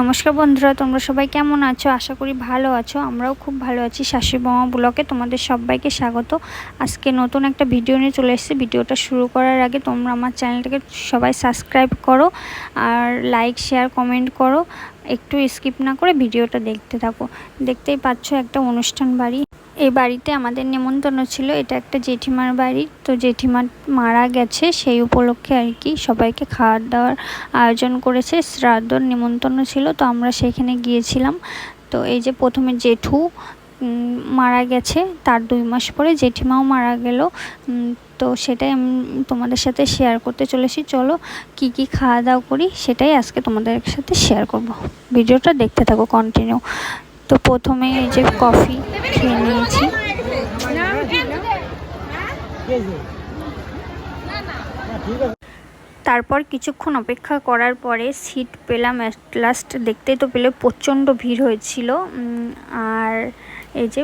নমস্কার বন্ধুরা, তোমরা সবাই কেমন আছো? আশা করি ভালো আছো, আমরাও খুব ভালো আছি। শাশুড়ি বোমা ব্লকে তোমাদের সবাইকে স্বাগত। আজকে নতুন একটা ভিডিও নিয়ে চলে এসেছি। ভিডিওটা শুরু করার আগে তোমরা আমার চ্যানেলটাকে সবাই সাবস্ক্রাইব করো আর লাইক, শেয়ার, কমেন্ট করো। একটু স্কিপ না করে ভিডিওটা দেখতে থাকো। দেখতেই পাচ্ছ একটা অনুষ্ঠান বাড়ি। এই বাড়িতে আমাদের নেমন্তন্ন ছিল। এটা একটা জেঠিমার বাড়ি। তো জেঠিমা মারা গেছে। সেই উপলক্ষে আর কি সবাইকে খাওয়ার দাওয়ার আয়োজন করেছে। শ্রাদ্ধর নেমন্তন্ন ছিল। তো আমরা সেখানে গিয়েছিলাম। তো এই যে প্রথমে জেঠু মারা গেছে। তার দুই মাস পরে জেঠিমাও মারা গেল। তো সেটাই আমি তোমাদের সাথে শেয়ার করতে চলেছি। চলো কি কি খাওয়া দাওয়া করি সেটাই আজকে তোমাদের সাথে শেয়ার করব। ভিডিওটা দেখতে থাকো কন্টিনিউ তো প্রথমে এই যে কফি খেয়ে নিয়েছি। তারপর কিছুক্ষণ অপেক্ষা করার পরে সিট পেলাম অ্যাট লাস্ট দেখতেই তো পেলে প্রচণ্ড ভিড় হয়েছিল। আর এই যে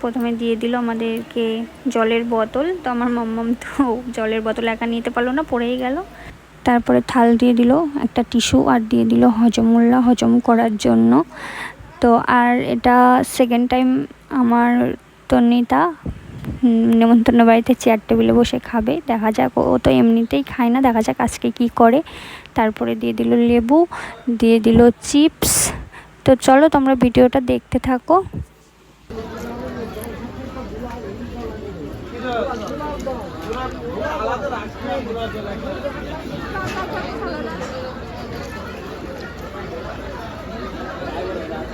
প্রথমে দিয়ে দিল আমাদেরকে জলের বোতল। তো আমার মাম্মাম তো জলের বোতল একা নিতে পারল না, পড়েই গেল। তারপরে থাল দিয়ে দিল একটা টিস্যু আর দিয়ে দিল হজমুল্লা হজম করার জন্য। তো আর এটা সেকেন্ড টাইম আমার তন্নিতা নেমন্তন্ন বাড়িতে চেয়ার টেবিলে বসে খাবে। দেখা যাক, ও তো এমনিতেই খায় না। দেখা যাক আজকে কি করে। তারপরে দিয়ে দিল লেবু, দিয়ে দিল চিপস তো চলো তোমরা ভিডিওটা দেখতে থাকো। ওই ছোট ছোট করে দাও ব্যাস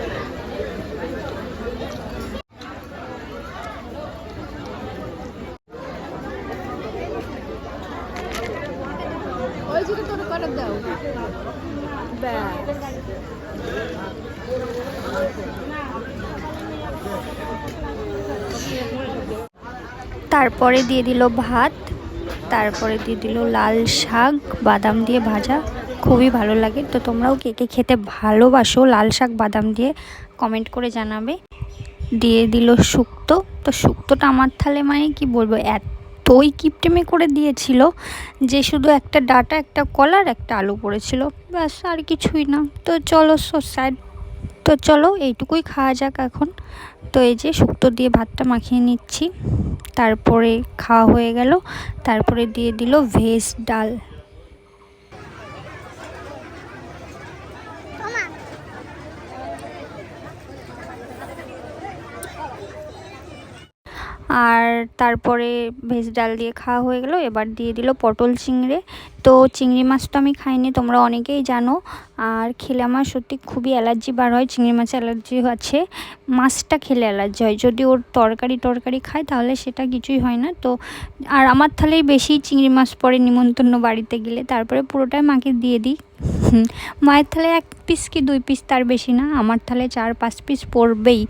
তারপরে দিয়ে দিল ভাত তারপরে দিয়ে দিল লাল শাক বাদাম দিয়ে ভাজা। খুবই ভালো লাগে। তো তোমরাও কে কে খেতে ভালোবাসো লাল শাক, বাদাম দিয়ে কমেন্ট করে জানাবে। দিয়ে দিল শুক্তো। তো শুক্তোটা আমার থালে মানে কি বলব, এতই কিপটেমে করে দিয়েছিল যে শুধু একটা ডাটা, একটা কলার একটা আলু পড়েছিল। ব্যাস, আর কিছুই না। তো চলো সাইড তো চলো এইটুকুই খাওয়া যাক এখন। তো এই যে শুক্তো দিয়ে ভাতটা মাখিয়ে নিচ্ছি। তারপরে খাওয়া হয়ে গেল। তারপরে দিয়ে দিল ভেজ ডাল। আর তারপরে ভেজ ডাল দিয়ে খাওয়া হয়ে গেল। এবার দিয়ে দিল পটল চিংড়ে। তো চিংড়ি মাছ তো আমি খাইনি, তোমরা অনেকেই জানো। আর খেলে আমার সত্যি খুবই অ্যালার্জি বার হয়, চিংড়ি মাছে অ্যালার্জি আছে। মাছটা খেলে অ্যালার্জি হয়, যদি ওর তরকারি টরকারি খায় তাহলে সেটা কিছুই হয় না। তো আর আমার থালেই বেশি চিংড়ি মাছ পড়ে নিমন্ত্রণ বাড়িতে গেলে, তারপরে পুরোটাই মাকে দিয়ে দিই। মায়ের থালে এক পিস কি দুই পিস তার বেশি না, আমার থালে চার পাঁচ পিস পড়বেই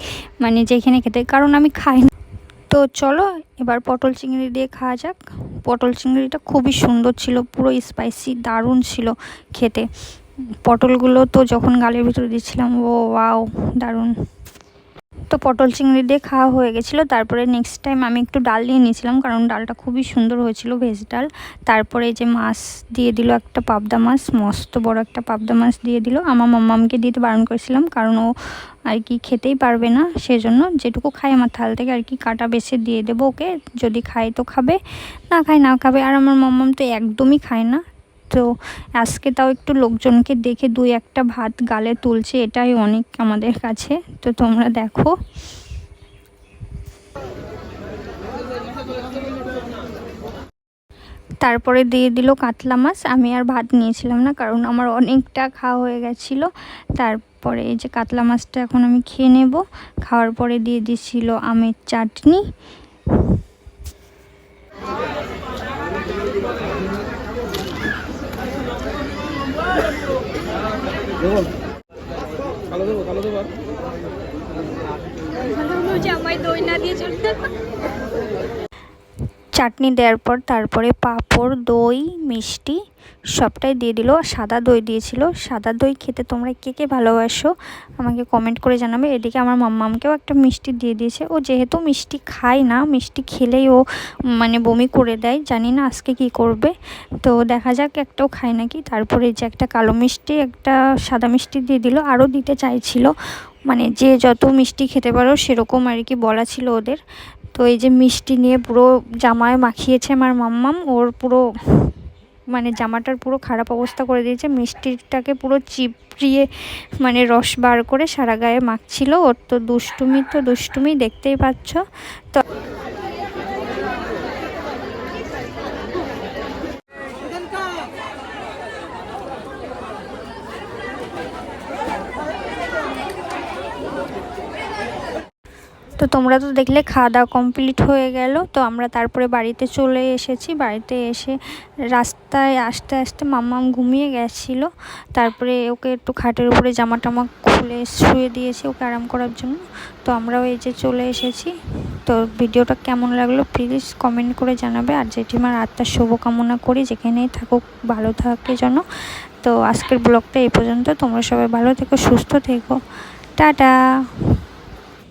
মানে যেখানে খেতে, কারণ আমি খাই না তো চলো, এবার পটল চিংড়ি দিয়ে খাওয়া যাক। পটল চিংড়িটা খুবই সুন্দর ছিল, পুরো স্পাইসি দারুণ ছিল খেতে। পটলগুলো তো যখন গালের ভিতরে দিচ্ছিলাম ও, ওয়াও, দারুণ। পটল চিংড়ি দিয়ে খাওয়া হয়ে গেছিল। তারপরে নেক্সট টাইম আমি একটু ডাল নিয়ে নিয়েছিলাম, কারণ ডালটা খুবই সুন্দর হয়েছিল ভেজ ডাল। তারপরে যে মাছ দিয়ে দিল একটা পাবদা মাছ, মস্ত বড় একটা পাবদা মাছ দিয়ে দিল। আমার মাম্মামকে দিতে বারণ করেছিলাম, কারণ ও আর কি খেতেই পারবে না, সেজন্য যেটুকু খায় আমার থাল থেকে আর কি কাটা বেছে দিয়ে দেবো ওকে, যদি খায় তো খাবে, না খায় না খাবে। আর আমার মাম্মাম তো একদমই খায় না। তো আজকে তাও একটু লোকজনকে দেখে দুই একটা ভাত গালে তুলছে, এটাই অনেক আমাদের কাছে। তো তোমরা দেখো। তারপরে দিয়ে দিল কাতলা মাছ। আমি আর ভাত নিয়েছিলাম না, কারণ আমার অনেকটা খাওয়া হয়ে গেছিল। তারপরে এই যে কাতলা মাছটা এখন আমি খেয়ে নেব। খাওয়ার পরে দিয়ে দিছিল আমের চাটনি। কালো দেবো কালো দেবো আর? দই না দিয়ে চলতে চাটনি দেওয়ার পর তারপরে পাঁপড়, দই, মিষ্টি সবটাই দিয়ে দিল। সাদা দই দিয়েছিল। সাদা দই খেতে তোমরা কে কে ভালোবাসো আমাকে কমেন্ট করে জানাবে। এদিকে আমার মাম্মামকেও একটা মিষ্টি দিয়ে দিয়েছে। ও যেহেতু মিষ্টি খায় না, মিষ্টি খেলেই ও মানে বমি করে দেয়, জানি না আজকে কি করবে। তো দেখা যাক, একটাও খায় নাকি। তারপরে যে একটা কালো মিষ্টি, একটা সাদা মিষ্টি দিয়ে দিল। আরও দিতে চাইছিল। মানে যে যত মিষ্টি খেতে পারো সেরকম আর কি বলা ছিল ওদের। তো এই যে মিষ্টি নিয়ে পুরো জামায় মাখিয়েছে আমার মাম্মাম, ওর পুরো মানে জামাটার পুরো খারাপ অবস্থা করে দিয়েছে। মিষ্টিটাকে পুরো চিপড়িয়ে মানে রস বার করে সারা গায়ে মাখছিল। ওর তো দুষ্টুমি তো দুষ্টুমি, দেখতেই পাচ্ছ। তো তো তোমরা তো দেখলে খাওয়া দাওয়া কমপ্লিট হয়ে গেল। তো আমরা তারপরে বাড়িতে চলে এসেছি। বাড়িতে এসে রাস্তায় আসতে আসতে মাম্মাম ঘুমিয়ে গেছিল। তারপরে ওকে একটু খাটের উপরে জামা টামা খুলে শুয়ে দিয়েছি ওকে আরাম করার জন্য। তো আমরাও এই যে চলে এসেছি। তো ভিডিওটা কেমন লাগল প্লিজ কমেন্ট করে জানাবে। আর জেঠিমার আত্মার শুভকামনা করি। যেখানেই থাকুক, ভালো থাকে যেন। তো আজকের ব্লগটা এই পর্যন্ত। তোমরা সবাই ভালো থেকো, সুস্থ থেকো। টাটা!